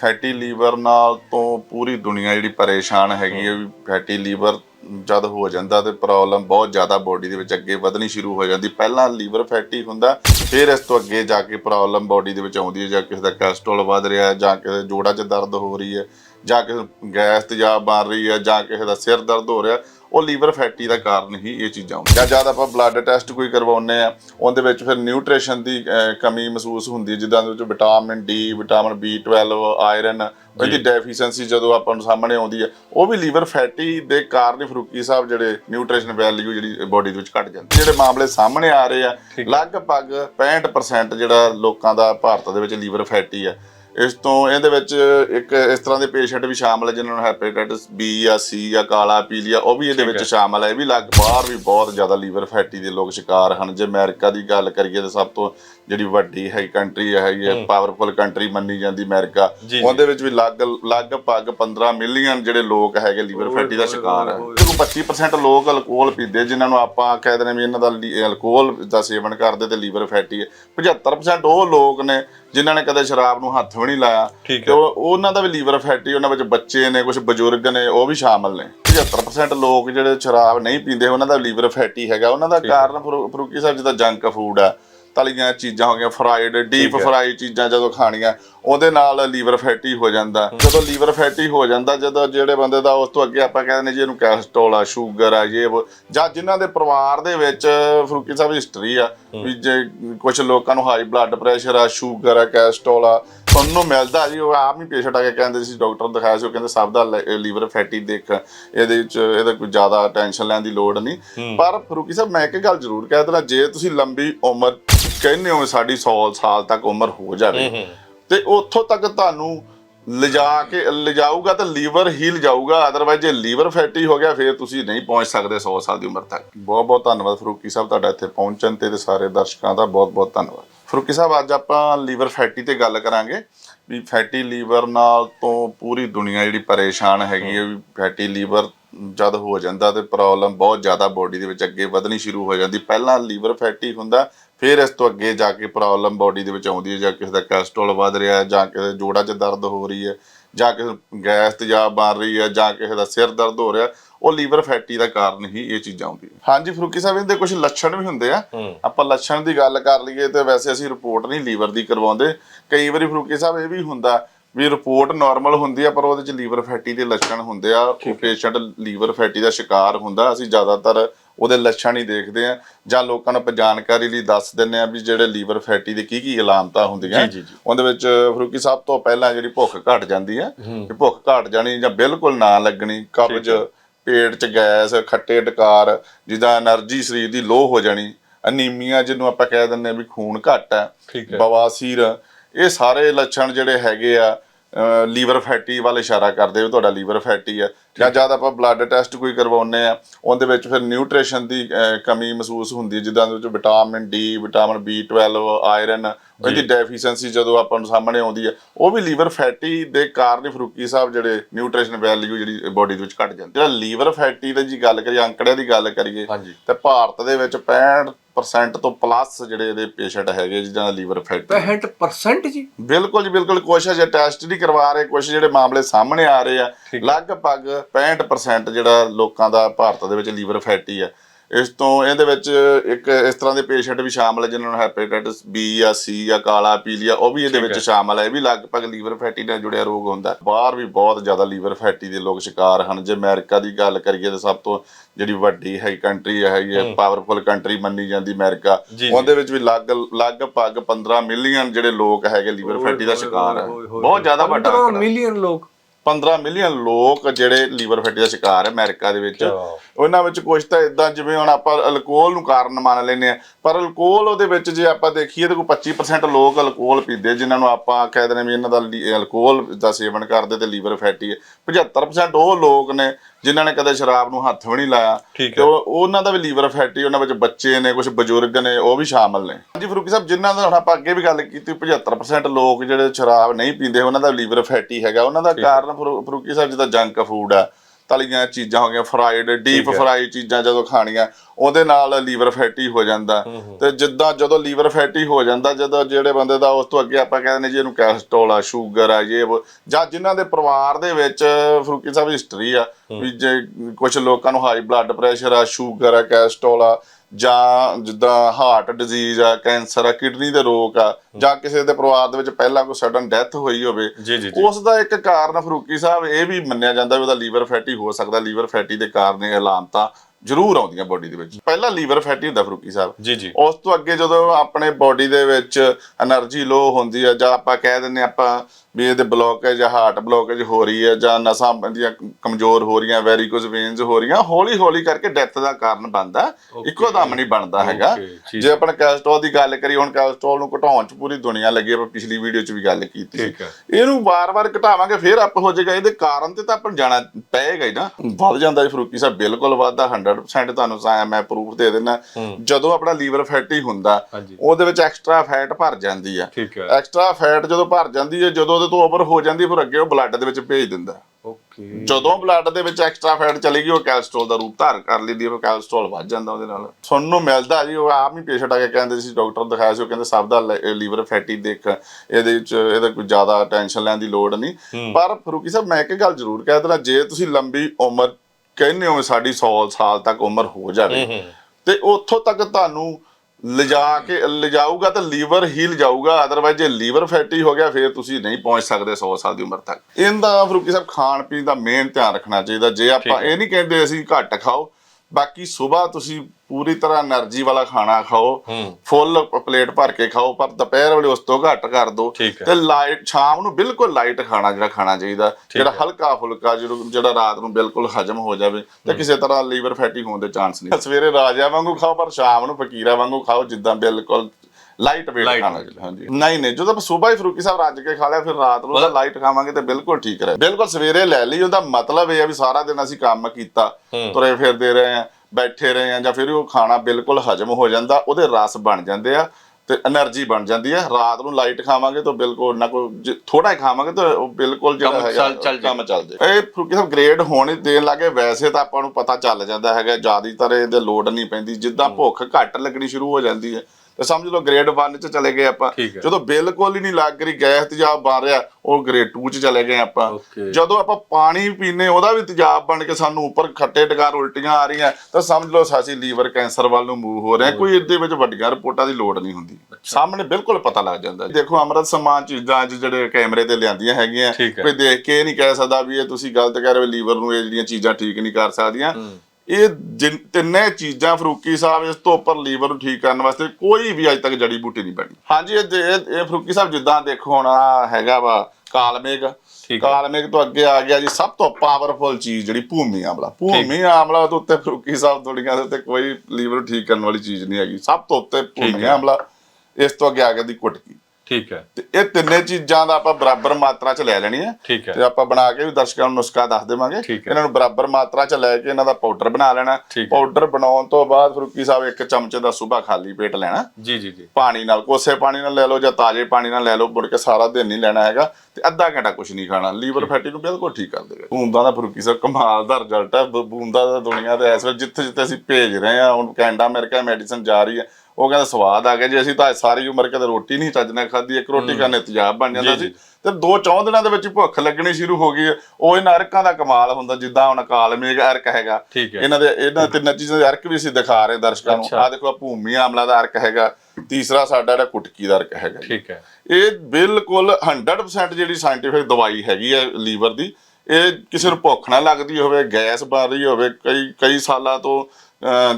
Fatty liver ਨਾਲ ਤੋਂ ਪੂਰੀ ਦੁਨੀਆ ਜਿਹੜੀ ਪਰੇਸ਼ਾਨ ਹੈਗੀ ਹੈ ਵੀ ਫੈਟੀ ਲੀਵਰ ਜਦ ਹੋ ਜਾਂਦਾ ਤੇ ਪ੍ਰੋਬਲਮ ਬਹੁਤ ਜ਼ਿਆਦਾ ਬੋਡੀ ਦੇ ਵਿੱਚ ਅੱਗੇ ਵਧਣੀ ਸ਼ੁਰੂ ਹੋ ਜਾਂਦੀ। ਪਹਿਲਾਂ ਲੀਵਰ ਫੈਟੀ ਹੁੰਦਾ, ਫਿਰ ਇਸ ਤੋਂ ਅੱਗੇ ਜਾ ਕੇ ਪ੍ਰੋਬਲਮ ਬੋਡੀ ਦੇ ਵਿੱਚ ਆਉਂਦੀ ਹੈ, ਜਾਂ ਕਿਸੇ ਦਾ ਕੋਲੇਸਟ੍ਰੋਲ ਵਧ ਰਿਹਾ ਹੈ, ਜਾਂ ਕਿਸੇ ਜੋੜਾਂ 'ਚ ਦਰਦ ਹੋ ਰਹੀ ਹੈ, ਜਾਂ ਕਿਸੇ ਨੂੰ ਗੈਸ ਤੇਜ਼ਾਬ ਬਣ ਰਹੀ ਹੈ, ਜਾਂ ਕਿਸੇ ਦਾ ਸਿਰ ਦਰਦ ਹੋ ਰਿਹਾ ਉਹ ਲੀਵਰ ਫੈਟੀ ਦਾ ਕਾਰਨ ਹੀ ਇਹ ਚੀਜ਼ਾਂ ਹੁੰਦੀਆਂ। ਜਾਂ ਜਦ ਆਪਾਂ ਬਲੱਡ ਟੈਸਟ ਕੋਈ ਕਰਵਾਉਂਦੇ ਆ ਉਹਦੇ ਵਿੱਚ ਫਿਰ ਨਿਊਟ੍ਰੀਸ਼ਨ ਦੀ ਕਮੀ ਮਹਿਸੂਸ ਹੁੰਦੀ ਹੈ ਜਿੱਦਾਂ ਦੇ ਵਿੱਚ vitamin D vitamin B12 iron ਉਹਦੀ ਡੈਫੀਸ਼ੀਐਂਸੀ ਜਦੋਂ ਆਪਾਂ ਨੂੰ ਸਾਹਮਣੇ ਆਉਂਦੀ ਹੈ ਉਹ ਵੀ ਲੀਵਰ ਫੈਟੀ ਦੇ ਕਾਰਨ ਹੀ ਫਰੂਕੀ ਸਾਹਿਬ ਜਿਹੜੇ ਨਿਊਟ੍ਰੀਸ਼ਨ ਵੈਲਿਊ ਜਿਹੜੀ ਬੋਡੀ ਦੇ ਵਿੱਚ ਘਟ ਜਾਂਦੀ ਜਿਹੜੇ ਮਾਮਲੇ ਸਾਹਮਣੇ ਆ ਰਹੇ ਆ ਲਗਭਗ 65% ਜਿਹੜਾ ਲੋਕਾਂ ਦਾ ਭਾਰਤ ਦੇ ਵਿੱਚ ਲੀਵਰ ਫੈਟੀ ਆ ਇਸ ਤੋਂ ਇਹਦੇ ਵਿੱਚ ਇੱਕ ਇਸ ਤਰ੍ਹਾਂ ਦੇ ਪੇਸ਼ੈਂਟ ਵੀ ਸ਼ਾਮਲ ਹੈ ਜਿਨ੍ਹਾਂ ਨੂੰ ਹੈਪੇਟਾਈਟਸ ਬੀ ਜਾਂ ਸੀ ਜਾਂ ਕਾਲਾ ਪੀਲੀਆ ਉਹ ਵੀ ਇਹਦੇ ਵਿੱਚ ਸ਼ਾਮਲ ਹੈ ਇਹ ਵੀ ਲੱਗ ਬਾਹਰ ਵੀ ਬਹੁਤ ਜ਼ਿਆਦਾ ਲੀਵਰ ਫੈਟੀ ਦੇ ਲੋਕ ਸ਼ਿਕਾਰ ਹਨ। ਜੇ ਅਮਰੀਕਾ ਦੀ ਗੱਲ ਕਰੀਏ ਤਾਂ ਸਭ ਤੋਂ ਜਿਹੜੀ ਵੱਡੀ ਹੈ ਕੰਟਰੀ ਹੈ ਪਾਵਰਫੁਲ ਕੰਟਰੀ ਮੰਨੀ ਜਾਂਦੀ ਅਮਰੀਕਾ। ਉਹਦੇ ਵਿੱਚ ਵੀ ਲੱਗ ਲਗਭਗ 15 ਮਿਲੀਅਨ ਜਿਹੜੇ ਲੋਕ ਹੈਗੇ ਲੀਵਰ ਫੈਟੀ ਦਾ ਸ਼ਿਕਾਰ ਹੈ। 25% ਲੋਕ ਅਲਕੋਹਲ ਪੀਂਦੇ ਜਿਨ੍ਹਾਂ ਨੂੰ ਆਪਾਂ ਕਹਿ ਦਿੰਦੇ ਵੀ ਇਹਨਾਂ ਦਾ ਅਲਕੋਹਲ ਦਾ ਸੇਵਨ ਕਰਦੇ ਤੇ ਲੀਵਰ ਫੈਟੀ ਹੈ। 75% ਉਹ ਲੋਕ ਨੇ ਜਿਨ੍ਹਾਂ ਨੇ ਕਦੇ ਸ਼ਰਾਬ ਨੂੰ ਹੱਥ ਵੀ ਨਹੀਂ ਲਾਇਆ। ਤੇ ਉਹ- ਉਹਨਾਂ ਦਾ ਵੀ ਲੀਵਰ ਫੈਟੀ ਉਹਨਾਂ ਵਿੱਚ ਬੱਚੇ ਨੇ ਕੁਝ ਬਜ਼ੁਰਗ ਨੇ ਉਹ ਵੀ ਸ਼ਾਮਲ ਨੇ। 75% ਲੋਕ ਜਿਹੜੇ ਸ਼ਰਾਬ ਨਹੀਂ ਪੀਂਦੇ ਉਹਨਾਂ ਦਾ ਲੀਵਰ ਫੈਟੀ ਹੈਗਾ। ਉਹਨਾਂ ਦਾ ਕਾਰਨ ਫਰੂ- ਫਰੂਕੀ ਸਾਹਿਬ ਜਿੱਦਾਂ ਜੰਕ ਫੂਡ ਆ ਤਲੀਆਂ ਚੀਜ਼ਾਂ ਹੋ ਗਈਆਂ ਫਰਾਈਡ ਡੀਪ ਫਰਾਈ ਚੀਜ਼ਾਂ ਜਦੋਂ ਖਾਣੀਆਂ ਉਹਦੇ ਨਾਲ ਲੀਵਰ ਫੈਟੀ ਹੋ ਜਾਂਦਾ। ਜਦੋਂ ਲੀਵਰ ਫੈਟੀ ਹੋ ਜਾਂਦਾ ਜਦੋਂ ਜਿਹੜੇ ਬੰਦੇ ਦਾ ਉਸ ਤੋਂ ਅੱਗੇ ਆਪਾਂ ਕਹਿੰਦੇ ਨੇ ਜੀ ਇਹਨੂੰ ਕੋਲੇਸਟ੍ਰੋਲ ਆ ਸ਼ੂਗਰ ਆ ਇਹ ਜਾਂ ਜਿਨ੍ਹਾਂ ਦੇ ਪਰਿਵਾਰ ਦੇ ਵਿੱਚ ਫਰੂਕੀ ਸਾਹਿਬ ਹਿਸਟਰੀ ਆ ਵੀ ਜੇ ਕੁਝ ਲੋਕਾਂ ਨੂੰ ਹਾਈ ਬਲੱਡ ਪ੍ਰੈਸ਼ਰ ਆ ਸ਼ੂਗਰ ਆ ਕੋਲੇਸਟ੍ਰੋਲ ਆ ਤੁਹਾਨੂੰ ਮਿਲਦਾ ਜੀ ਉਹ ਆਪ ਹੀ ਪੇਸ਼ੈਂਟ ਆ ਕੇ ਕਹਿੰਦੇ ਸੀ ਡਾਕਟਰ ਦਿਖਾਇਆ ਸੀ ਉਹ ਕਹਿੰਦੇ ਸਭ ਦਾ ਲੀਵਰ ਫੈਟੀ ਦੇਖ ਇਹਦੇ ਵਿੱਚ ਇਹਦਾ ਕੋਈ ਜ਼ਿਆਦਾ ਟੈਨਸ਼ਨ ਲੈਣ ਦੀ ਲੋੜ ਨਹੀਂ। ਪਰ ਫਰੂਕੀ ਸਾਹਿਬ ਮੈਂ ਇੱਕ ਗੱਲ ਜ਼ਰੂਰ ਕਹਿ ਦੇਣਾ ਜੇ ਤੁਸੀਂ ਲੰਬੀ ਉਮਰ ਕਹਿੰਦੇ ਹੋ ਸਾਡੀ 100 ਸਾਲ ਤੱਕ ਉਮਰ ਹੋ ਜਾਵੇ ਤੇ ਉੱਥੋਂ ਤੱਕ ਤੁਹਾਨੂੰ ਲਿਜਾ ਕੇ, ਲਿਜਾਊਗਾ ਤਾਂ ਲੀਵਰ ਹੀ ਲਿਜਾਊਗਾ ਅਦਰਵਾਈਜ਼ ਜੇ ਲੀਵਰ ਫੈਟੀ ਹੋ ਗਿਆ, ਫਿਰ ਤੁਸੀਂ ਨਹੀਂ ਪਹੁੰਚ ਸਕਦੇ 100 ਸਾਲ ਦੀ ਉਮਰ ਤੱਕ। ਬਹੁਤ ਬਹੁਤ ਧੰਨਵਾਦ ਫਰੂਕੀ ਸਾਹਿਬ ਤੁਹਾਡਾ ਇੱਥੇ ਪਹੁੰਚਣ ਤੇ ਤੇ ਸਾਰੇ ਦਰਸ਼ਕਾਂ ਦਾ ਬਹੁਤ ਬਹੁਤ ਧੰਨਵਾਦ। ਫਰੂਕੀ ਸਾਹਿਬ, ਅੱਜ ਆਪਾਂ ਲੀਵਰ ਫੈਟੀ ਤੇ ਗੱਲ ਕਰਾਂਗੇ, ਵੀ ਫੈਟੀ ਲੀਵਰ ਨਾਲ ਤੋਂ ਪੂਰੀ ਦੁਨੀਆ ਜਿਹੜੀ ਪਰੇਸ਼ਾਨ ਹੈਗੀ ਹੈ, ਵੀ ਫੈਟੀ ਲੀਵਰ ਜਦ ਹੋ ਜਾਂਦਾ ਤੇ ਪ੍ਰੋਬਲਮ ਬਹੁਤ ਜ਼ਿਆਦਾ ਬੋਡੀ ਦੇ ਵਿੱਚ ਅੱਗੇ ਵਧਣੀ ਸ਼ੁਰੂ ਹੋ ਜਾਂਦੀ। ਪਹਿਲਾਂ ਲੀਵਰ ਫੈਟੀ ਹੁੰਦਾ ਫਿਰ ਇਸ ਤੋਂ ਅੱਗੇ ਜਾ ਕੇ ਪ੍ਰੋਬਲਮ ਬੋਡੀ ਦੇ ਵਿੱਚ ਆਉਂਦੀ ਹੈ ਜਾਂ ਕਿਸੇ ਦਾ ਕੋਲੇਸਟ੍ਰੋਲ ਵਧ ਰਿਹਾ ਹੈ ਜਾਂ ਕਿਸੇ ਦੇ ਜੋੜਾਂ 'ਚ ਦਰਦ ਹੋ ਰਹੀ ਹੈ ਜਾਂ ਕਿਸੇ ਗੈਸ ਤੇਜ਼ਾਬ ਬਣ ਰਹੀ ਹੈ ਜਾਂ ਕਿਸੇ ਦਾ ਸਿਰ ਦਰਦ ਹੋ ਰਿਹਾ ਉਹ ਲੀਵਰ ਫੈਟੀ ਦਾ ਕਾਰਨ ਹੀ ਇਹ ਚੀਜ਼ਾਂ ਆਉਂਦੀਆਂ ਹਾਂਜੀ ਫਰੂਕੀ ਸਾਹਿਬ ਇਹਦੇ ਕੁਝ ਲੱਛਣ ਵੀ ਹੁੰਦੇ ਆ। ਆਪਾਂ ਲੱਛਣ ਦੀ ਗੱਲ ਕਰ ਲਈਏ ਤੇ ਵੈਸੇ ਅਸੀਂ ਰਿਪੋਰਟ ਨਹੀਂ ਲੀਵਰ ਦੀ ਕਰਵਾਉਂਦੇ। ਕਈ ਵਾਰੀ ਫਰੂਕੀ ਸਾਹਿਬ ਇਹ ਵੀ ਹੁੰਦਾ ਵੀ ਰਿਪੋਰਟ ਨਾਰਮਲ ਹੁੰਦੀ ਆ ਪਰ ਉਹਦੇ ਚ ਲੀਵਰ ਫੈਟੀ ਦੇ ਲੱਛਣ ਹੁੰਦੇ ਆ। ਉਹ ਪੇਸ਼ੈਂਟ ਲੀਵਰ ਫੈਟੀ ਦਾ ਸ਼ਿਕਾਰ ਹੁੰਦਾ। ਅਸੀਂ ਜ਼ਿਆਦਾਤਰ ਉਹਦੇ ਲੱਛਣ ਹੀ ਦੇਖਦੇ ਆ। ਜਾਂ ਲੋਕਾਂ ਨੂੰ ਆਪਾਂ ਜਾਣਕਾਰੀ ਲਈ ਦੱਸ ਦਿੰਨੇ ਆ ਵੀ ਜਿਹੜੇ ਲੀਵਰ ਫੈਟੀ ਦੇ ਕੀ ਕੀ ਇਲਾਮਤਾਂ ਹੁੰਦੀਆਂ ਉਹਦੇ ਵਿੱਚ ਫਰੂਕੀ ਸਾਹਿਬ ਤੋਂ ਪਹਿਲਾਂ ਜਿਹੜੀ ਭੁੱਖ ਘਟ ਜਾਂਦੀ ਹੈ। ਕਿ ਭੁੱਖ ਘਟ ਜਾਣੀ ਜਾਂ ਬਿਲਕੁਲ ਨਾ ਲੱਗਣੀ ਕਬਜ਼ ਪੇਟ 'ਚ ਗੈਸ ਖੱਟੇ ਟਕਾਰ ਜਿਹਦਾ એનર્ਜੀ ਸਰੀਰ ਦੀ ਲੋ ਹੋ ਜਾਣੀ ਅਨੀਮੀਆ ਜਿਹਨੂੰ ਆਪਾਂ ਕਹਿ ਦਿੰਨੇ ਆ ਵੀ ਖੂਨ ਘਟ ਹੈ। ਬਵਾਸੀਰ ਇਹ ਸਾਰੇ ਲੱਛਣ ਜਿਹੜੇ ਹੈਗੇ ਆ ਲੀਵਰ ਫੈਟੀ ਵੱਲ ਇਸ਼ਾਰਾ ਕਰਦੇ ਵੀ ਤੁਹਾਡਾ ਲੀਵਰ ਫੈਟੀ ਆ। ਜਾਂ ਜਦ ਆਪਾਂ ਬਲੱਡ ਟੈਸਟ ਕੋਈ ਕਰਵਾਉਂਦੇ ਆ ਉਹਦੇ ਵਿੱਚ ਫਿਰ ਨਿਊਟ੍ਰੀਸ਼ਨ ਦੀ ਕਮੀ ਮਹਿਸੂਸ ਹੁੰਦੀ ਹੈ ਜਿੱਦਾਂ ਦੇ ਵਿੱਚ vitamin D vitamin B12 iron ਉਹਦੀ ਡੈਫੀਸ਼ੀਐਂਸੀ ਜਦੋਂ ਆਪਾਂ ਨੂੰ ਸਾਹਮਣੇ ਆਉਂਦੀ ਹੈ ਉਹ ਵੀ ਲੀਵਰ ਫੈਟੀ ਦੇ ਕਾਰਨ ਫਰੂਕੀ ਸਾਹਿਬ ਜਿਹੜੇ ਨਿਊਟ੍ਰੀਸ਼ਨ ਵੈਲਿਊ ਜਿਹੜੀ ਬੋਡੀ ਦੇ ਵਿੱਚ ਘਟ ਜਾਂਦੀ ਜਿਹੜਾ ਲੀਵਰ ਫੈਟੀ ਦੀ ਜੀ ਗੱਲ ਕਰੀਏ ਅੰਕੜਿਆਂ ਦੀ ਗੱਲ ਕਰੀਏ। ਤੇ ਭਾਰਤ ਦੇ ਵਿੱਚ 65% ਤੋਂ ਪਲੱਸ ਜਿਹੜੇ ਇਹਦੇ ਪੇਸ਼ੈਂਟ ਹੈਗੇ ਜਿਹਨਾਂ ਦਾ ਲੀਵਰ ਫੈਟੀ 65% ਜੀ? ਬਿਲਕੁਲ ਜੀ ਬਿਲਕੁਲ। ਕੁਛ ਜੇ ਟੈਸਟ ਨਹੀਂ ਕਰਵਾ ਰਹੇ ਕੁਛ ਜਿਹੜੇ ਮਾਮਲੇ ਸਾਹਮਣੇ ਆ ਰਹੇ ਆ। ਲਗਭਗ 65% ਜਿਹੜਾ ਲੋਕਾਂ ਦਾ ਭਾਰਤ ਦੇ ਵਿੱਚ ਲੀਵਰ ਫੈਟੀ ਆ ਇਸ ਤੋਂ ਇਹਦੇ ਵਿੱਚ ਇੱਕ ਇਸ ਤਰ੍ਹਾਂ ਦੇ ਪੇਸ਼ੈਂਟ ਵੀ ਸ਼ਾਮਲ ਹੈ ਜਿਨ੍ਹਾਂ ਨੂੰ ਹੈਪੇਟਾਈਟਸ ਬੀ ਜਾਂ ਸੀ ਜਾਂ ਕਾਲਾ ਪੀਲੀਆ ਉਹ ਵੀ ਇਹਦੇ ਵਿੱਚ ਸ਼ਾਮਲ ਹੈ। ਇਹ ਵੀ ਲਗਭਗ ਲੀਵਰ ਫੈਟੀ ਨਾਲ ਜੁੜਿਆ ਰੋਗ ਹੁੰਦਾ ਹੈ। ਬਾਹਰ ਵੀ ਬਹੁਤ ਜ਼ਿਆਦਾ ਲੀਵਰ ਫੈਟੀ ਦੇ ਲੋਕ ਸ਼ਿਕਾਰ ਹਨ। ਜੇ ਅਮਰੀਕਾ ਦੀ ਗੱਲ ਕਰੀਏ ਤਾਂ ਸਭ ਤੋਂ ਜਿਹੜੀ ਵੱਡੀ ਹੈ ਕੰਟਰੀ ਹੈ ਪਾਵਰਫੁਲ ਕੰਟਰੀ ਮੰਨੀ ਜਾਂਦੀ ਅਮਰੀਕਾ। ਉਹਦੇ ਵਿੱਚ ਵੀ ਲਗ ਲਗਭਗ 15 ਮਿਲੀਅਨ ਜਿਹੜੇ ਲੋਕ ਹੈਗੇ ਲੀਵਰ ਫੈਟੀ ਦਾ ਸ਼ਿਕਾਰ ਹੈ। ਬਹੁਤ ਜ਼ਿਆਦਾ ਵੱਡਾ 15 ਅੰਕੜਾ। ਮਿਲੀਅਨ ਲੋਕ? 15 ਮਿਲੀਅਨ ਲੋਕ ਜਿਹੜੇ ਲੀਵਰ ਫੈਟੀ ਦਾ ਸ਼ਿਕਾਰ ਹੈ ਅਮਰੀਕਾ ਦੇ ਵਿੱਚ। ਉਹਨਾਂ ਵਿੱਚ ਕੁਝ ਤਾਂ ਇਦਾਂ ਜਿਵੇਂ ਹੁਣ ਆਪਾਂ ਅਲਕੋਹਲ ਨੂੰ ਕਾਰਨ ਮੰਨ ਲੈਂਦੇ ਆ ਪਰ ਅਲਕੋਹਲ ਉਹਦੇ ਵਿੱਚ ਜੇ ਆਪਾਂ ਦੇਖੀਏ ਤਾਂ ਕੋਈ 25% ਲੋਕ ਅਲਕੋਹਲ ਪੀਂਦੇ ਜਿਨ੍ਹਾਂ ਨੂੰ ਆਪਾਂ ਕਹਿ ਦਿੰਦੇ ਵੀ ਇਹਨਾਂ ਦਾ ਅਲਕੋਹਲ ਦਾ ਸੇਵਨ ਕਰਦੇ ਤੇ ਲੀਵਰ ਫੈਟੀ ਹੈ। 75% ਉਹ ਲੋਕ ਨੇ ਜਿਨ੍ਹਾਂ ਨੇ ਕਦੇ ਸ਼ਰਾਬ ਨੂੰ ਹੱਥ ਵੀ ਨਹੀਂ ਲਾਇਆ ਤੇ ਉਹ- ਉਹਨਾਂ ਦਾ ਵੀ ਲੀਵਰ ਫੈਟੀ ਉਹਨਾਂ ਵਿੱਚ ਬੱਚੇ ਨੇ ਕੁਝ ਬਜ਼ੁਰਗ ਨੇ ਉਹ ਵੀ ਸ਼ਾਮਲ ਨੇ। ਹਾਂਜੀ ਫਰੂਕੀ ਸਾਹਿਬ ਜਿਨ੍ਹਾਂ ਦਾ ਹੁਣ ਆਪਾਂ ਅੱਗੇ ਵੀ ਗੱਲ ਕੀਤੀ 75% ਲੋਕ ਜਿਹੜੇ ਸ਼ਰਾਬ ਨਹੀਂ ਪੀਂਦੇ ਉਹਨਾਂ ਦਾ ਲੀਵਰ ਫੈਟੀ ਹੈਗਾ। ਉਹਨਾਂ ਦਾ ਕਾਰਨ ਫਰੂ- ਫਰੂਕੀ ਸਾਹਿਬ ਜਿਹਦਾ ਜੰਕ ਫੂਡ ਆ ਤਲੀਆਂ ਚੀਜ਼ਾਂ ਹੋ ਗਈਆਂ ਫਰਾਈਡ ਡੀਪ। ਫਰਾਈ ਚੀਜ਼ਾਂ ਜਦੋਂ ਖਾਣੀਆਂ ਉਹਦੇ ਨਾਲ ਲੀਵਰ ਫੈਟੀ ਹੋ ਜਾਂਦਾ। ਤੇ ਜਿੱਦਾਂ ਜਦੋਂ ਲੀਵਰ ਫੈਟੀ ਹੋ ਜਾਂਦਾ ਜਦੋਂ ਜਿਹੜੇ ਬੰਦੇ ਦਾ ਉਸ ਤੋਂ ਅੱਗੇ ਆਪਾਂ ਕਹਿੰਦੇ ਨੇ ਜੀ ਇਹਨੂੰ ਕੈਸਟਰੋਲ ਆ ਸ਼ੂਗਰ ਆ ਇਹ ਜਾਂ ਜਿਨ੍ਹਾਂ ਦੇ ਪਰਿਵਾਰ ਦੇ ਵਿੱਚ ਫਰੂਕੀ ਸਾਹਿਬ ਹਿਸਟਰੀ ਆ ਵੀ ਜੇ ਕੁਝ ਲੋਕਾਂ ਨੂੰ ਹਾਈ ਬਲੱਡ ਪ੍ਰੈਸ਼ਰ ਆ ਸ਼ੂਗਰ ਆ ਕੈਸਟਰੋਲ ਆ ਜਾਂ ਜਿੱਦਾਂ ਹਾਰਟ ਡਿਜ਼ੀਜ਼ ਆ ਕੈਂਸਰ ਆ ਕਿਡਨੀ ਦੇ ਰੋਗ ਆ ਜਾਂ ਕਿਸੇ ਦੇ ਪਰਿਵਾਰ ਦੇ ਵਿੱਚ ਪਹਿਲਾਂ ਕੋਈ ਸਡਨ ਡੈਥ ਹੋਈ ਹੋਵੇ ਜੀ ਜੀ ਜੀ। ਉਸ ਦਾ ਇੱਕ ਕਾਰਨ ਫਰੂਕੀ ਸਾਹਿਬ ਇਹ ਵੀ ਮੰਨਿਆ ਜਾਂਦਾ ਵੀ ਉਹਦਾ ਲੀਵਰ ਫੈਟੀ ਹੋ ਸਕਦਾ ਲੀਵਰ ਫੈਟੀ ਦੇ ਕਾਰਨ ਇਹ ਅਲਾਮਤਾਂ ਜ਼ਰੂਰ ਆਉਂਦੀਆਂ ਬਾਡੀ ਦੇ ਵਿੱਚ। ਪਹਿਲਾ ਲੀਵਰ ਫੈਟੀ ਹੁੰਦਾ ਫਰੂਕੀ ਸਾਹਿਬ। ਜੀ ਜੀ। ਉਸ ਤੋਂ ਅੱਗੇ ਜਦੋਂ ਆਪਣੇ ਬੋਡੀ ਦੇ ਵਿੱਚ એનર્ਜੀ ਲੋ ਹੁੰਦੀ ਹੈ ਜਾਂ ਆਪਾਂ ਕਹਿ ਦਿੰਨੇ ਆਪਾਂ ਵੀ ਇਹਦੇ ਬਲੌਕੇਜ ਜਾਂ ਹਾਰਟ ਬਲੌਕੇਜ ਹੋ ਰਹੀ ਹੈ ਜਾਂ ਨਸਾਂ ਬੰਦੀਆਂ ਕਮਜ਼ੋਰ ਹੋ ਰਹੀਆਂ ਵੈਰੀਕੋਸ ਵੇਨਸ ਹੋ ਰਹੀਆਂ ਹੌਲੀ ਹੌਲੀ ਕਰਕੇ ਡੈਥ ਦਾ ਕਾਰਨ ਬਣਦਾ ਇੱਕੋ ਦਮ ਨਹੀਂ ਬਣਦਾ ਹੈਗਾ। ਜੇ ਆਪਾਂ ਕੈਲਸਟ੍ਰੋਲ ਦੀ ਗੱਲ ਕਰੀ ਹੁਣ ਕੈਲਸਟ੍ਰੋਲ ਨੂੰ ਘਟਾਉਣ 'ਚ ਪੂਰੀ ਦੁਨੀਆ ਲੱਗੀ ਆਪਾਂ ਪਿਛਲੀ ਵੀਡੀਓ 'ਚ ਵੀ ਗੱਲ ਕੀਤੀ ਇਹਨੂੰ ਵਾਰ-ਵਾਰ ਘਟਾਵਾਂਗੇ ਫਿਰ ਅੱਪ ਹੋ ਜਾਏਗਾ ਇਹਦੇ ਕਾਰਨ ਤੇ ਤਾਂ ਆਪਾਂ ਜਾਣਾ ਪਏਗਾ ਹੀ ਨਾ। ਵੱਧ ਜਾਂਦਾ ਜੀ ਫਰੂਕੀ ਸਾਹਿਬ ਬਿਲਕੁਲ ਵੱਧਦਾ 100 ਤੁਹਾਨੂੰ ਸਾ- ਮੈਂ ਪ੍ਰੂਫ ਦੇ ਦਿੰਦਾ। ਜਦੋਂ ਆਪਣਾ ਲੀਵਰ ਫੈਟੀ ਹੁੰਦਾ ਹਾਂਜੀ। ਉਹਦੇ ਵਿੱਚ ਐਕਸਟਰਾ ਫੈਟ ਭਰ ਜਾਂਦੀ ਆ। ਠੀਕ ਹੈ। ਐਕਸਟਰਾ ਫੈਟ ਜਦੋਂ ਭਰ ਜਾਂਦੀ ਹੈ ਜਦੋਂ ਉਹਦੇ ਤੋਂ ਓਵਰ ਹੋ ਜਾਂਦੀ ਹੈ, ਫਿਰ ਅੱਗੇ ਉਹ ਬਲੱਡ ਦੇ ਵਿੱਚ ਭੇਜ ਦਿੰਦਾ। ਓਕੇ ਜਦੋਂ ਬਲੱਡ ਦੇ ਵਿੱਚ ਐਕਸਟਰਾ ਫੈਟ ਚਲੀ ਗਈ ਉਹ ਕੈਲਸਟ੍ਰੋਲ ਦਾ ਰੂਪ ਧਾਰਨ ਕਰ ਲੈਂਦੀ ਹੈ ਫਿਰ ਕੈਲਸਟ੍ਰੋਲ ਵੱਧ ਜਾਂਦਾ ਉਹਦੇ ਨਾਲ। ਸੁਣਨ ਨੂੰ ਮਿਲਦਾ ਜੀ ਉਹ ਆਪ ਹੀ ਪੇਸ਼ੈਂਟ ਆ ਕੇ ਕਹਿੰਦੇ ਸੀ ਡਾਕਟਰ ਦਿਖਾਇਆ ਸੀ ਉਹ ਕਹਿੰਦੇ ਸਭ ਦਾ ਲੀਵਰ ਫੈਟੀ ਦੇਖ ਇਹਦੇ ਵਿੱਚ ਇਹਦਾ ਕੋਈ ਜ਼ਿਆਦਾ ਟੈਨਸ਼ਨ ਲੈਣ ਦੀ ਲੋੜ ਨਹੀਂ। ਪਰ ਫਰੂਕੀ ਸਾਹਿਬ ਮੈਂ ਇੱਕ ਗੱਲ ਜ਼ਰੂਰ ਕਹਿ ਦੇਣਾ ਜੇ ਤੁਸੀਂ ਲੰਬੀ ਉਮਰ ਕਹਿੰਦੇ ਹੋ ਸਾਡੀ 100 ਸਾਲ ਤੱਕ ਉਮਰ ਹੋ ਜਾਵੇ। ਤੇ ਉੱਥੋਂ ਤੱਕ ਤੁਹਾਨੂੰ ਲਿਜਾ ਕੇ ਲਿਜਾਊਗਾ ਤਾਂ ਲੀਵਰ ਹੀ ਲਿਜਾਊਗਾ ਅਦਰਵਾਈਜ਼ ਜੇ ਲੀਵਰ ਫੈਟੀ ਹੋ ਗਿਆ ਫਿਰ ਤੁਸੀਂ ਨਹੀਂ ਪਹੁੰਚ ਸਕਦੇ 100 ਸਾਲ ਦੀ ਉਮਰ ਤੱਕ। ਇਹਦਾ ਫਰੂਕੀ ਸਾਹਿਬ ਖਾਣ ਪੀਣ ਦਾ ਮੇਨ ਧਿਆਨ ਰੱਖਣਾ ਚਾਹੀਦਾ। ਜੇ ਆਪਾਂ ਇਹ ਨਹੀਂ ਕਹਿੰਦੇ ਅਸੀਂ ਘੱਟ ਖਾਓ ਬਾਕੀ ਸਵੇਰ ਤੁਸੀਂ ਪੂਰੀ ਤਰ੍ਹਾਂ એનર્ਜੀ ਵਾਲਾ ਖਾਣਾ ਖਾਓ ਫੁੱਲ ਪਲੇਟ ਭਰ ਕੇ ਖਾਓ ਪਰ ਦੁਪਹਿਰ ਵੇਲੇ ਉਸ ਤੋਂ ਘੱਟ ਕਰ ਦਿਓ ਤੇ ਲਾਈਟ ਸ਼ਾਮ ਨੂੰ ਬਿਲਕੁਲ ਲਾਈਟ ਖਾਣਾ ਜਿਹੜਾ ਖਾਣਾ ਚਾਹੀਦਾ ਜਿਹੜਾ ਹਲਕਾ ਫੁਲਕਾ ਜਿਹੜਾ ਰਾਤ ਨੂੰ ਬਿਲਕੁਲ ਹਜਮ ਹੋ ਜਾਵੇ ਤੇ ਕਿਸੇ ਤਰ੍ਹਾਂ ਲੀਵਰ ਫੈਟੀ ਹੋਣ ਦੇ ਚਾਂਸ ਨਹੀਂ। ਸਵੇਰੇ ਰਾਜਾ ਵਾਂਗੂ ਖਾਓ ਪਰ ਸ਼ਾਮ ਨੂੰ ਫਕੀਰਾ ਵਾਂਗੂ ਖਾਓ ਜਿੱਦਾਂ ਬਿਲਕੁਲ ਲਾਈਟ ਵੇਟ ਖਾਣਾ weight, ਹਾਂਜੀ। ਨਹੀਂ ਨਹੀਂ ਜਦੋਂ ਆਪਾਂ ਸਵੇਰ ਫਰੂਕੀ ਸਾਹਿਬ ਰੱਜ ਕੇ ਖਾ ਲਿਆ ਫਿਰ ਰਾਤ ਨੂੰ ਉਹਦਾ ਲਾਈਟ ਖਾਵਾਂਗੇ ਤੇ ਬਿਲਕੁਲ ਠੀਕ ਰਹੇ। ਬਿਲਕੁਲ ਸਵੇਰੇ ਲੈ ਲਈ ਉਹਦਾ ਮਤਲਬ ਇਹ ਆ ਵੀ ਸਾਰਾ ਦਿਨ ਅਸੀਂ ਕੰਮ ਕੀਤਾ ਤੁਰੇ ਫਿਰਦੇ ਰਹੇ ਆ ਬੈਠੇ ਰਹੇ ਆ ਜਾਂ ਫਿਰ ਉਹ ਖਾਣਾ ਬਿਲਕੁਲ ਹਜਮ ਹੋ ਜਾਂਦਾ ਉਹਦੇ ਰਸ ਬਣ ਜਾਂਦੇ ਆ ਤੇ એનર્ਜੀ ਬਣ ਜਾਂਦੀ ਹੈ ਰਾਤ ਨੂੰ ਲਾਈਟ ਖਾਵਾਂਗੇ ਤਾਂ ਬਿਲਕੁਲ ਨਾ ਕੋਈ ਥੋੜਾ ਹੀ ਖਾਵਾਂਗੇ ਤਾਂ ਉਹ ਬਿਲਕੁਲ ਜਿਹੜਾ ਕੰਮ ਚੱਲ- ਚੱਲ ਜੇ। ਇਹ ਫਰੂਕੀ ਸਾਹਿਬ ਗ੍ਰੇਡ ਹੋਣ ਦੇਣ ਲੱਗੇ ਵੈਸੇ ਤਾਂ ਆਪਾਂ ਨੂੰ ਪਤਾ ਚੱਲ ਜਾਂਦਾ ਹੈਗਾ ਜ਼ਿਆਦਾਤਰ ਇਹਦੇ ਲੋਡ ਨਹੀਂ ਪੈਂਦੀ ਜਿੱਦਾਂ ਭੁੱਖ ਘੱਟ ਲੱਗਣੀ ਸ਼ੁਰੂ ਹੋ ਜਾਂਦੀ ਹੈ ਤੇ ਸਮਝ ਲਓ ਗ੍ਰੇਡ 1 ਚ ਚਲੇ ਗਏ ਆਪਾਂ। ਜਦੋਂ ਬਿਲਕੁਲ ਹੀ ਨਹੀਂ ਲੱਗ ਰਹੀ ਗੈਸ ਤੇਜ਼ਾਬ ਬਣ ਰਿਹਾ ਉਹ ਗ੍ਰੇਡ 2 ਚ ਚਲੇ ਗਏ ਆਪਾਂ. ਜਦੋਂ ਆਪਾਂ ਪਾਣੀ ਪੀਨੇ ਉਹਦਾ ਵੀ ਤੇਜ਼ਾਬ ਬਣ ਕੇ ਸਾਨੂੰ ਉੱਪਰ ਖੱਟੇ ਟਕਾਰ ਉਲਟੀਆਂ ਆ ਰਹੀਆਂ ਤਾਂ ਸਮਝ ਲਓ ਅਸੀਂ ਲੀਵਰ ਕੈਂਸਰ ਵੱਲ ਨੂੰ ਮੂਵ ਹੋ ਰਹੇ। ਕੋਈ ਇਹਦੇ ਵਿੱਚ ਵੱਡੀਆਂ ਰਿਪੋਰਟਾਂ ਦੀ ਲੋੜ ਨਹੀਂ ਹੁੰਦੀ। ਸਾਹਮਣੇ ਬਿਲਕੁਲ ਪਤਾ ਲੱਗ ਜਾਂਦਾ। ਦੇਖੋ ਅੰਮ੍ਰਿਤ ਸਮਾਨ ਚੀਜ਼ਾਂ ਅੱਜ ਜਿਹੜੇ ਕੈਮਰੇ ਤੇ ਲਿਆਂਦੀਆਂ ਹੈਗੀਆਂ। ਕੋਈ ਦੇਖ ਕੇ ਇਹ ਨਹੀਂ ਕਹਿ ਸਕਦਾ ਵੀ ਇਹ ਤੁਸੀਂ ਗਲਤ ਕਹਿ ਰਹੇ ਹੋ ਲੀਵਰ ਨੂੰ ਇਹ ਜਿਹੜੀਆਂ ਚੀਜ਼ਾਂ ਠੀਕ ਨਹੀਂ ਕਰ ਸਕਦੀਆਂ। ਇਹ ਜਿਨ- ਤਿੰਨੇ ਚੀਜ਼ਾਂ ਫਰੂਕੀ ਸਾਹਿਬ ਇਸ ਤੋਂ ਉੱਪਰ ਲੀਵਰ ਨੂੰ ਠੀਕ ਕਰਨ ਵਾਸਤੇ ਕੋਈ ਵੀ ਅਜੇ ਤੱਕ ਜੜੀ ਬੂਟੀ ਨਹੀਂ ਬਣੀ। ਹਾਂਜੀ ਇਹ ਇਹ ਇਹ ਫਰੂਕੀ ਸਾਹਿਬ ਜਿੱਦਾਂ ਦੇਖੋ ਹੁਣ ਆਹ ਹੈਗਾ ਵਾ ਕਾਲਮੇਗ ਠੀਕ ਹੈ। ਕਾਲਮੇਗ ਤੋਂ ਅੱਗੇ ਆ ਗਿਆ ਜੀ ਸਭ ਤੋਂ ਪਾਵਰਫੁਲ ਚੀਜ਼ ਜਿਹੜੀ ਭੂਮੀ ਆਮਲਾ। ਭੂਮੀ ਆਮਲਾ ਤੋਂ ਉੱਤੇ ਫਰੂਕੀ ਸਾਹਿਬ ਦੁਨੀਆ ਦੇ ਉੱਤੇ ਕੋਈ ਲੀਵਰ ਨੂੰ ਠੀਕ ਕਰਨ ਵਾਲੀ ਚੀਜ਼ ਨਹੀਂ ਹੈਗੀ। ਸਭ ਤੋਂ ਉੱਤੇ ਭੂਮੀ। ਆਮਲਾ ਇਸ ਤੋਂ ਅੱਗੇ ਆ ਗਿਆ ਦੀ ਕੁਟਕੀ। ਠੀਕ ਹੈ। ਤੇ ਇਹ ਤਿੰਨੇ ਚੀਜ਼ਾਂ ਦਾ ਆਪਾਂ ਬਰਾਬਰ ਮਾਤਰਾ ਚ ਲੈ ਲੈਣੀ ਹੈ। ਠੀਕ ਤੇ ਹੈ ਆਪਾਂ ਬਣਾ ਕੇ ਵੀ ਦਰਸ਼ਕਾਂ ਨੂੰ ਨੁਸਖਾ ਦੱਸ ਦੇਵਾਂਗੇ। ਇਹਨਾਂ ਨੂੰ ਬਰਾਬਰ ਮਾਤਰਾ ਚ ਲੈ ਕੇ ਇਹਨਾਂ ਦਾ ਪਾਊਡਰ ਬਣਾ ਲੈਣਾ। ਪਾਊਡਰ ਬਣਾਉਣ ਤੋਂ ਬਾਅਦ ਫਰੂਕੀ ਸਾਹਿਬ ਇੱਕ ਚਮਚੇ ਦਾ ਸੁਬਾ ਖਾਲੀ ਪੇਟ ਲੈਣਾ। ਜੀ ਜੀ ਜੀ। ਪਾਣੀ ਨਾਲ ਕੋਸੇ ਪਾਣੀ ਨਾਲ ਲੈ ਲਓ ਜਾਂ ਤਾਜ਼ੇ ਪਾਣੀ ਨਾਲ ਲੈ ਲਓ ਮੁੜ ਕੇ ਸਾਰਾ ਦਿਨ ਨਹੀਂ ਲੈਣਾ ਹੈਗਾ। ਤੇ ਅੱਧਾ ਘੰਟਾ ਕੁਝ ਨਹੀਂ ਖਾਣਾ। ਲੀਵਰ ਫੈਟੀ ਨੂੰ ਬਿਲਕੁਲ ਠੀਕ ਕਰ ਦੇਗਾ ਬੂੰਦਾਂ ਦਾ ਫਰੂਕੀ ਸਾਹਿਬ ਕਮਾਲ ਦਾ ਰਿਜ਼ਲਟ ਹੈ। ਬੂੰਦਾਂ ਦਾ ਦੁਨੀਆ ਦੇ ਇਸ ਵੇਲੇ ਜਿੱਥੇ ਜਿੱਥੇ ਅਸੀਂ ਭੇਜ ਰਹੇ ਹਾਂ ਹੁਣ ਕੈਨੇਡਾ ਅਮਰੀਕਾ ਮੈਡੀਸਨ ਜਾ ਰਹੀ ਹੈ। ਉਹ ਕਹਿੰਦਾ ਸਵਾਦ ਆ ਗਿਆ ਜੀ ਅਸੀਂ ਤਾਂ ਸਾਰੀ ਉਮਰ ਕਦੇ ਰੋਟੀ ਨਹੀਂ ਚੱਜ ਨਾਲ ਖਾਧੀ ਇੱਕ ਰੋਟੀ ਖਾਣੇ ਤੇਜ਼ਾਬ ਬਣ ਜਾਂਦਾ ਸੀ ਤੇ ਦੋ ਚੌਂ ਦਿਨਾਂ ਦੇ ਵਿੱਚ ਭੁੱਖ ਲੱਗਣੀ ਸ਼ੁਰੂ ਹੋ ਗਈ। ਉਹ ਇਹਨਾਂ ਅਰਕਾਂ ਦਾ ਕਮਾਲ ਹੁੰਦਾ ਜਿੱਦਾਂ ਹੁਣ ਅਕਾਲ ਮੇਘ ਅਰਕ ਹੈਗਾ। ਇਹਨਾਂ ਦੇ ਇਹਨਾਂ ਤਿੰਨਾਂ ਚੀਜ਼ਾਂ ਦੇ ਅਰਕ ਵੀ ਅਸੀਂ ਦਿਖਾ ਰਹੇ ਦਰਸ਼ਕਾਂ ਨੂੰ। ਆ ਦੇਖੋ ਆਹ ਭੂਮੀ ਆਮਲਾ ਦਾ ਅਰਕ ਹੈਗਾ ਤੀਸਰਾ ਸਾਡਾ ਜਿਹੜਾ ਕੁਟਕੀ ਦਾ ਅਰਕ ਹੈਗਾ। ਠੀਕ ਹੈ ਇਹ ਬਿਲਕੁਲ 100% ਜਿਹੜੀ ਸਾਇੰਟੀਫਿਕ ਦਵਾਈ ਹੈਗੀ ਹੈ ਲੀਵਰ ਦੀ ਇਹ ਕਿਸੇ ਨੂੰ ਭੁੱਖ ਨਾ ਲੱਗਦੀ ਹੋਵੇ ਗੈਸ ਬਣ ਰਹੀ ਹੋਵੇ ਕਈ ਕਈ ਸਾਲਾਂ ਤੋਂ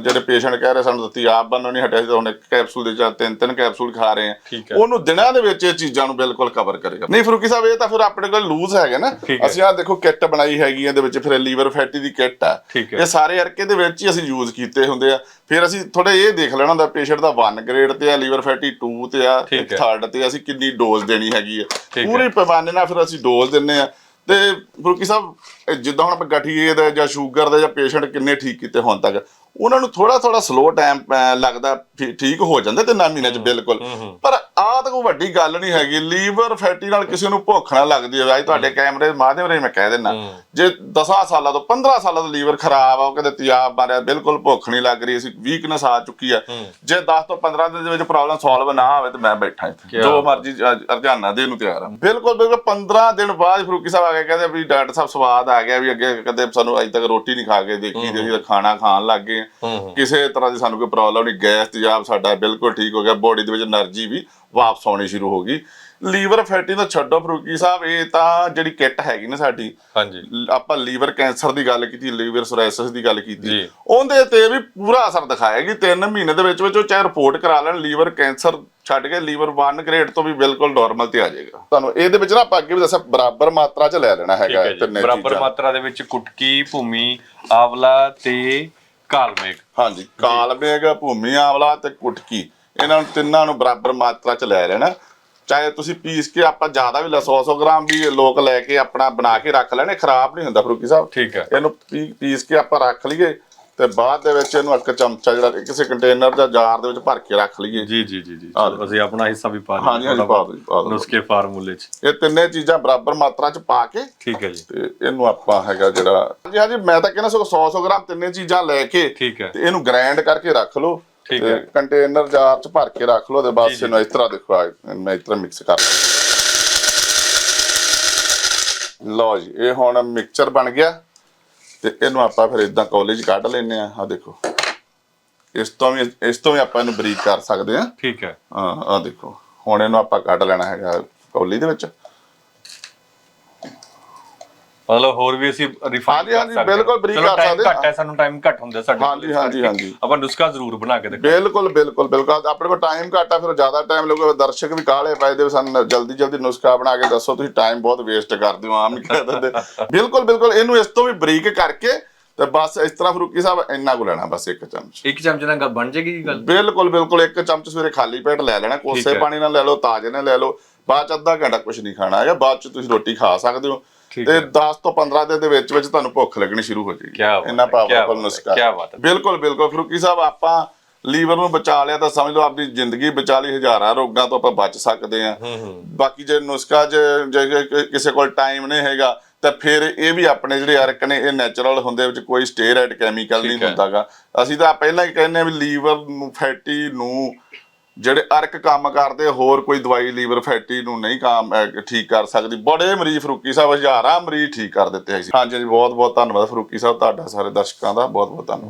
ਜਿਹੜੇ ਪੇਸ਼ੈਂਟ ਕਹਿ ਰਹੇ ਸਾਨੂੰ ਦਿੱਤੀ ਆਪ ਬੰਨੋ ਨਹੀਂ ਹਟਿਆ ਸੀ ਤਾਂ ਹੁਣ ਇੱਕ ਕੈਪਸੂਲ ਦੇ ਜਾਂ ਤਿੰਨ ਤਿੰਨ ਕੈਪਸੂਲ ਖਾ ਰਹੇ ਆ। ਉਹਨੂੰ ਦਿਨਾਂ ਦੇ ਵਿੱਚ ਇਹ ਚੀਜ਼ਾਂ ਨੂੰ ਬਿਲਕੁਲ ਕਵਰ ਕਰੇਗਾ ਨਹੀਂ ਫਰੂਕੀ ਸਾਹਿਬ ਇਹ ਤਾਂ ਫਿਰ ਆਪਣੇ ਕੋਲ ਲੂਜ਼ ਹੈਗਾ ਨਾ। ਅਸੀਂ ਆ ਦੇਖੋ ਕਿੱਟ ਬਣਾਈ ਹੈਗੀ ਇਹਦੇ ਵਿੱਚ ਫਿਰ ਲੀਵਰ ਫੈਟੀ ਦੀ ਕਿੱਟ ਆ। ਇਹ ਸਾਰੇ ਅਰਕੇ ਦੇ ਵਿੱਚ ਹੀ ਅਸੀਂ ਯੂਜ਼ ਕੀਤੇ ਹੁੰਦੇ ਆ ਫਿਰ ਅਸੀਂ ਥੋੜੇ ਇਹ ਦੇਖ ਲੈਣਾ ਹੁੰਦਾ ਪੇਸ਼ੈਂਟ ਦਾ 1 ਗ੍ਰੇਡ ਤੇ ਆ ਲੀਵਰ ਫੈਟੀ 2 ਤੇ ਆ। ਥਰਡ ਤੇ ਅਸੀਂ ਕਿੰਨੀ ਡੋਜ਼ ਦੇਣੀ ਹੈਗੀ ਹੈ। ਪੂਰੇ ਪੈਮਾਨੇ ਨਾਲ ਫਿਰ ਅਸੀਂ ਡੋਜ਼ ਦਿੰਨੇ ਆ ਤੇ ਫਰੂਕੀ ਸਾਹਿਬ ਜਿੱਦਾਂ ਹੁਣ ਆਪਾਂ ਗਠੀਏ ਦਾ ਜਾਂ ਸ਼ੂਗਰ ਦਾ ਜਾਂ ਪੇਸ਼ੈਂਟ ਕਿੰਨੇ ਠੀਕ ਕੀਤੇ ਹੁਣ ਤੱਕ ਉਹਨਾਂ ਨੂੰ ਥੋੜਾ ਥੋੜਾ ਸਲੋ ਟਾਈਮ ਲੱਗਦਾ ਠੀਕ ਹੋ ਜਾਂਦੇ ਤੇ ਨਾ ਮਹੀਨੇ ਚ ਬਿਲਕੁਲ। ਪਰ ਆਹ ਤਾਂ ਕੋਈ ਵੱਡੀ ਗੱਲ ਨਹੀਂ ਹੈਗੀ। ਲੀਵਰ ਫੈਟੀ ਨਾਲ ਕਿਸੇ ਨੂੰ ਭੁੱਖ ਨਾ ਲੱਗਦੀ ਹੋਵੇ। ਅੱਜ ਤੁਹਾਡੇ ਕੈਮਰੇ ਮਾਧਿਅਮ ਰੇ ਮੈਂ ਕਹਿ ਦਿੰਨਾ ਜੇ 10 ਸਾਲਾਂ ਤੋਂ 15 ਸਾਲਾਂ ਤੋਂ ਲੀਵਰ ਖਰਾਬ ਆ ਉਹ ਕਹਿੰਦੇ ਤਿਆਬ ਮਾਰਿਆ ਬਿਲਕੁਲ ਭੁੱਖ ਨਹੀਂ ਲੱਗ ਰਹੀ ਸੀ ਵੀਕਨੈਸ ਆ ਚੁੱਕੀ ਆ। ਜੇ 10 ਤੋਂ 15 ਦੇ ਵਿੱਚ ਪ੍ਰੋਬਲਮ ਸੋਲਵ ਨਾ ਹੋਵੇ ਤੇ ਮੈਂ ਬੈਠਾ ਇੱਥੇ। ਜੋ ਮਰਜ਼ੀ ਰਜਾਨਾ ਦੇਣ ਨੂੰ ਤਿਆਰ ਆ। ਬਿਲਕੁਲ ਬਿਲਕੁਲ 15 ਦਿਨ ਬਾਅਦ ਫਰੂਕੀ ਸਾਹਿਬ ਆ ਕੇ ਕਹਿੰਦੇ ਵੀ ਡਾਕਟਰ ਸਾਹਿਬ ਸਵਾਦ ਆ ਗਿਆ ਵੀ ਅੱਗੇ ਕਦੇ ਸਾਨੂੰ ਅਜੇ ਤੱਕ ਰੋਟੀ ਨਹੀਂ ਖਾ ਕੇ ਦੇਖੀ ਜਿਹੜੀ ਖਾਣਾ ਖਾਣ ਲੱਗ ਗਏ ਕਿਸੇ ਤਰ੍ਹਾਂ ਦੀ ਸਾਨੂੰ ਕੋਈ ਪ੍ਰੋਬਲਮ ਨਹੀਂ। ਗੈਸ ਤਿਆਬ ਸਾਡਾ ਬਿਲਕੁਲ ਠੀਕ ਹੋ ਗਿਆ। ਬੋਡੀ ਦੇ ਵਿੱਚ એનર્ਜੀ ਵੀ ਵਾਪਸ ਆਉਣੀ ਸ਼ੁਰੂ ਹੋ ਗਈ। ਲੀਵਰ ਫੈਟੀ ਤਾਂ ਛੱਡੋ ਫਰੂਕੀ ਸਾਹਿਬ ਇਹ ਤਾਂ ਜਿਹੜੀ ਕਿੱਟ ਹੈਗੀ ਨਾ ਸਾਡੀ ਹਾਂਜੀ। ਆਪਾਂ ਲੀਵਰ ਕੈਂਸਰ ਦੀ ਗੱਲ ਕੀਤੀ ਲੀਵਰ ਸੋਰਾਇਸਿਸ ਦੀ ਗੱਲ ਕੀਤੀ। ਉਹਦੇ ਤੇ ਵੀ ਪੂਰਾ ਅਸਰ ਦਿਖਾਏਗੀ 3 ਮਹੀਨੇ ਦੇ ਵਿੱਚ ਵਿੱਚ ਉਹ ਚਾਹੇ ਰਿਪੋਰਟ ਕਰਾ ਲੈਣ ਲੀਵਰ ਕੈਂਸਰ ਛੱਡ ਕੇ ਲੀਵਰ 1 ਗ੍ਰੇਡ ਤੋਂ ਵੀ ਬਿਲਕੁਲ ਨਾਰਮਲ ਤੇ ਆ ਜਾਏਗਾ। ਤੁਹਾਨੂੰ ਇਹਦੇ ਵਿੱਚ ਨਾ ਆਪਾਂ ਅੱਗੇ ਵੀ ਦੱਸਿਆ ਬਰਾਬਰ ਮਾਤਰਾ 'ਚ ਲੈ ਲੈਣਾ ਹੈਗਾ ਤਿੰਨੇ ਬਰਾਬਰ ਮਾਤਰਾ ਦੇ ਵਿੱਚ ਕੁਟਕੀ ਭੂਮੀ ਆਵਲਾ ਤੇ ਕਾਲਮੇਗ ਹਾਂਜੀ ਕਾਲਮੇਗ ਭੂਮੀ ਆਵਲਾ ਤੇ ਕੁਟਕੀ। ਇਹਨਾਂ ਨੂੰ ਤਿੰਨਾਂ ਨੂੰ ਬਰਾਬਰ ਮਾਤਰਾ ਚ ਲੈ ਲੈਣਾ। ਚਾਹੇ ਤੁਸੀਂ ਪੀਸ ਕੇ ਆਪਾਂ ਜ਼ਿਆਦਾ ਵੀ 100 100 ਗ੍ਰਾਮ ਵੀ ਲੋਕ ਲੈ ਕੇ ਆਪਣਾ ਬਣਾ ਕੇ ਰੱਖ ਲੈਣੇ ਖਰਾਬ ਨਹੀਂ ਹੁੰਦਾ ਫਰੂਕੀ ਸਾਹਿਬ। ਠੀਕ ਹੈ। ਇਹਨੂੰ ਪੀਸ ਕੇ ਆਪਾਂ ਰੱਖ ਲਈਏ ਤੇ ਬਾਅਦ ਦੇ ਵਿੱਚ ਇਹਨੂੰ ਇੱਕ ਚਮਚਾ ਜਿਹੜਾ ਕਿਸੇ ਕੰਟੇਨਰ ਜਾਂ ਜਾਰ ਦੇ ਵਿੱਚ ਭਰ ਕੇ ਰੱਖ ਲਈਏ। ਜੀ ਜੀ ਜੀ ਜੀ। ਅਸੀਂ ਆਪਣਾ ਹਿੱਸਾ ਵੀ ਪਾ ਹਾਂਜੀ, ਹਾਂਜੀ, ਪਾ ਦਿਓ ਜੀ, ਪਾ ਦਿਓ। ਨੁਸਖੇ ਫਾਰਮੂਲੇ ਚ। ਇਹ ਤਿੰਨੇ ਚੀਜ਼ਾਂ ਬਰਾਬਰ ਮਾਤਰਾ ਚ ਪਾ ਕੇ ਠੀਕ ਹੈ ਜੀ। ਤੇ ਇਹਨੂੰ ਆਪਾਂ ਹੈਗਾ ਜਿਹੜਾ ਹਾਂਜੀ ਹਾਂਜੀ ਮੈਂ ਤਾਂ ਕਹਿੰਦਾ ਸਗੋਂ 100 100 ਗ੍ਰਾਮ ਤਿੰਨੇ ਚੀਜ਼ਾਂ ਲੈ ਕੇ ਠੀਕ ਹੈ। ਤੇ ਇਹਨੂੰ ਗ੍ਰਾਈਂਡ ਕਰਕੇ ਰੱਖ ਲਓ। ਠੀਕ ਹੈ। ਕੰਟੇਨਰ ਜਾਰ ਚ ਭਰ ਕੇ ਰੱਖ ਲਓ ਤੇ ਬਸ। ਇਹਨੂੰ ਇਸ ਤਰ੍ਹਾਂ ਦੇਖੋ ਆ, ਮੈਂ ਇਸ ਤਰ੍ਹਾਂ ਮਿਕਸ ਕਰ ਲਓ। ਜੀ ਇਹ ਹੁਣ ਮਿਕਸਚਰ ਬਣ ਗਿਆ ਤੇ ਇਹਨੂੰ ਆਪਾਂ ਫਿਰ ਇਦਾਂ ਕਾਲਜ ਕੱਢ ਲੈਨੇ ਆ ਆ ਦੇਖੋ। ਇਸ ਤੋਂ ਵੀ ਇਸ ਤੋਂ ਵੀ ਆਪਾਂ ਇਹਨੂੰ ਬਰੀਕ ਕਰ ਸਕਦੇ ਆ ਠੀਕ ਹੈ। ਹਾਂ ਆ ਦੇਖੋ। ਹੁਣ ਇਹਨੂੰ ਆਪਾਂ ਕੱਢ ਲੈਣਾ ਹੈਗਾ ਕੌਲੀ ਦੇ ਵਿੱਚ। ਮਤਲਬ ਹੋਰ ਵੀ ਅਸੀਂ ਰਿਫਾਈਨ ਹਾਂਜੀ, ਹਾਂਜੀ, ਬਿਲਕੁਲ ਬਰੀਕ ਕਰ ਸਕਦੇ ਹਾਂ। ਘੱਟ ਹੈ ਸਾਨੂੰ ਟਾਈਮ ਘੱਟ ਹੁੰਦਾ ਸਾਡੇ ਹਾਂਜੀ, ਹਾਂਜੀ, ਹਾਂਜੀ। ਆਪਾਂ ਨੁਸਖਾ ਜ਼ਰੂਰ ਬਣਾ ਕੇ ਦੇਖਾਂ ਬਿਲਕੁਲ ਬਿਲਕੁਲ ਬਿਲਕੁਲ। ਆਪਣੇ ਕੋਲ ਟਾਈਮ ਘੱਟ ਆ ਫਿਰ ਜ਼ਿਆਦਾ ਟਾਈਮ ਲੱਗੂਗਾ ਦਰਸ਼ਕ ਵੀ ਕਾਲੇ ਪਏ ਦੇ ਸਾਨੂੰ ਜਲਦੀ ਜਲਦੀ ਨੁਸਖਾ ਬਣਾ ਕੇ ਦੱਸੋ ਤੁਸੀਂ ਟਾਈਮ ਬਹੁਤ ਵੇਸਟ ਕਰਦੇ ਹੋ ਆਮ ਹੀ ਕਹਿ ਦਿੰਦੇ। ਬਿਲਕੁਲ ਬਿਲਕੁਲ ਇਹਨੂੰ ਇਸ ਤੋਂ ਵੀ ਬਰੀਕ ਕਰਕੇ ਤੇ ਬਸ ਇਸ ਤਰ੍ਹਾਂ ਫਰੂਕੀ ਸਾਹਿਬ ਇੰਨਾ ਕੁ ਲੈਣਾ ਬਸ ਇੱਕ ਚਮਚ। ਇੱਕ ਚਮਚ ਨਾਲ ਗੱਲ ਬਣ ਇਹ ਗੱਲ? ਬਿਲਕੁਲ ਬਿਲਕੁਲ ਇੱਕ ਚਮਚ ਸਵੇਰੇ ਖਾਲੀ ਪੇਟ ਲੈ ਲੈਣਾ ਕੋਸੇ। ਪਾਣੀ ਨਾਲ ਲੈ ਲਓ ਤਾਜ਼ੇ ਨਾਲ ਲੈ ਲਓ ਬਾਅਦ ਚ ਅੱਧਾ ਘੰਟਾ ਕੁਝ ਨਹੀਂ ਖਾਣਾ ਹੈਗਾ ਬਾਅਦ ਚ ਤੁਸੀਂ ਰੋਟੀ ਖਾ ਸਕਦੇ ਹੋ। ਤੇ ਹੈ। 10 ਤੋਂ 15 ਦਿਨ ਦੇ ਵਿੱਚ ਵਿੱਚ ਤੁਹਾਨੂੰ ਭੁੱਖ ਲੱਗਣੀ ਸ਼ੁਰੂ ਹੋ ਜਾਏਗੀ ਇੰਨਾ ਪਾਵਰਫੁਲ ਨੁਸਖਾ ਕਿਆ ਬਾਤ ਹੈ। ਬਿਲਕੁਲ ਬਿਲਕੁਲ ਫਰੂਕੀ ਸਾਹਿਬ ਆਪਾਂ ਲੀਵਰ ਨੂੰ ਬਚਾ ਲਿਆ ਤਾਂ ਸਮਝ ਲਓ ਆਪਣੀ ਜ਼ਿੰਦਗੀ ਬਚਾ ਲਈ ਹਜ਼ਾਰਾਂ ਰੋਗਾਂ ਤੋਂ ਆਪਾਂ ਬਚ ਸਕਦੇ ਹੂੰ ਬਾਕੀ ਜੇ ਨੁਸਖਾ ਜੇ ਕਿ- ਕਿਸੇ ਕੋਲ ਟਾਈਮ ਨਹੀਂ ਹੈਗਾ ਤਾਂ ਫਿਰ ਇਹ ਵੀ ਆਪਣੇ ਜਿਹੜੇ ਅਰਕ ਨੇ ਇਹ ਨੈਚੁਰਲ ਹੁੰਦੇ ਵਿੱਚ ਕੋਈ ਸਟੇਰਾਇਡ ਕੈਮੀਕਲ ਨਹੀਂ। ਹੁੰਦਾਗਾ ਅਸੀਂ ਤਾਂ ਪਹਿਲਾਂ ਹੀ ਕਹਿੰਦੇ ਆ ਵੀ ਲੀਵਰ ਨੂੰ ਫੈਟੀ ਨੂੰ ਜਿਹੜੇ ਅਰਕ ਕੰਮ ਕਰਦੇ, ਹੋਰ ਕੋਈ ਦਵਾਈ, ਲੀਵਰ, ਫੈਟੀ ਨੂੰ ਨਹੀਂ ਕੰਮ ਠੀਕ ਕਰ ਸਕਦੀ। ਬੜੇ ਮਰੀਜ਼ ਫਰੂਕੀ ਸਾਹਿਬ, ਹਜ਼ਾਰਾਂ ਮਰੀਜ਼ ਠੀਕ ਕਰ ਦਿੱਤੇ ਹੈ ਜੀ ਹਾਂਜੀ ਹਾਂਜੀ ਬਹੁਤ ਬਹੁਤ ਧੰਨਵਾਦ ਫਰੂਕੀ ਸਾਹਿਬ, ਤੁਹਾਡਾ, ਸਾਰੇ ਦਰਸ਼ਕਾਂ ਦਾ ਬਹੁਤ ਬਹੁਤ ਧੰਨਵਾਦ।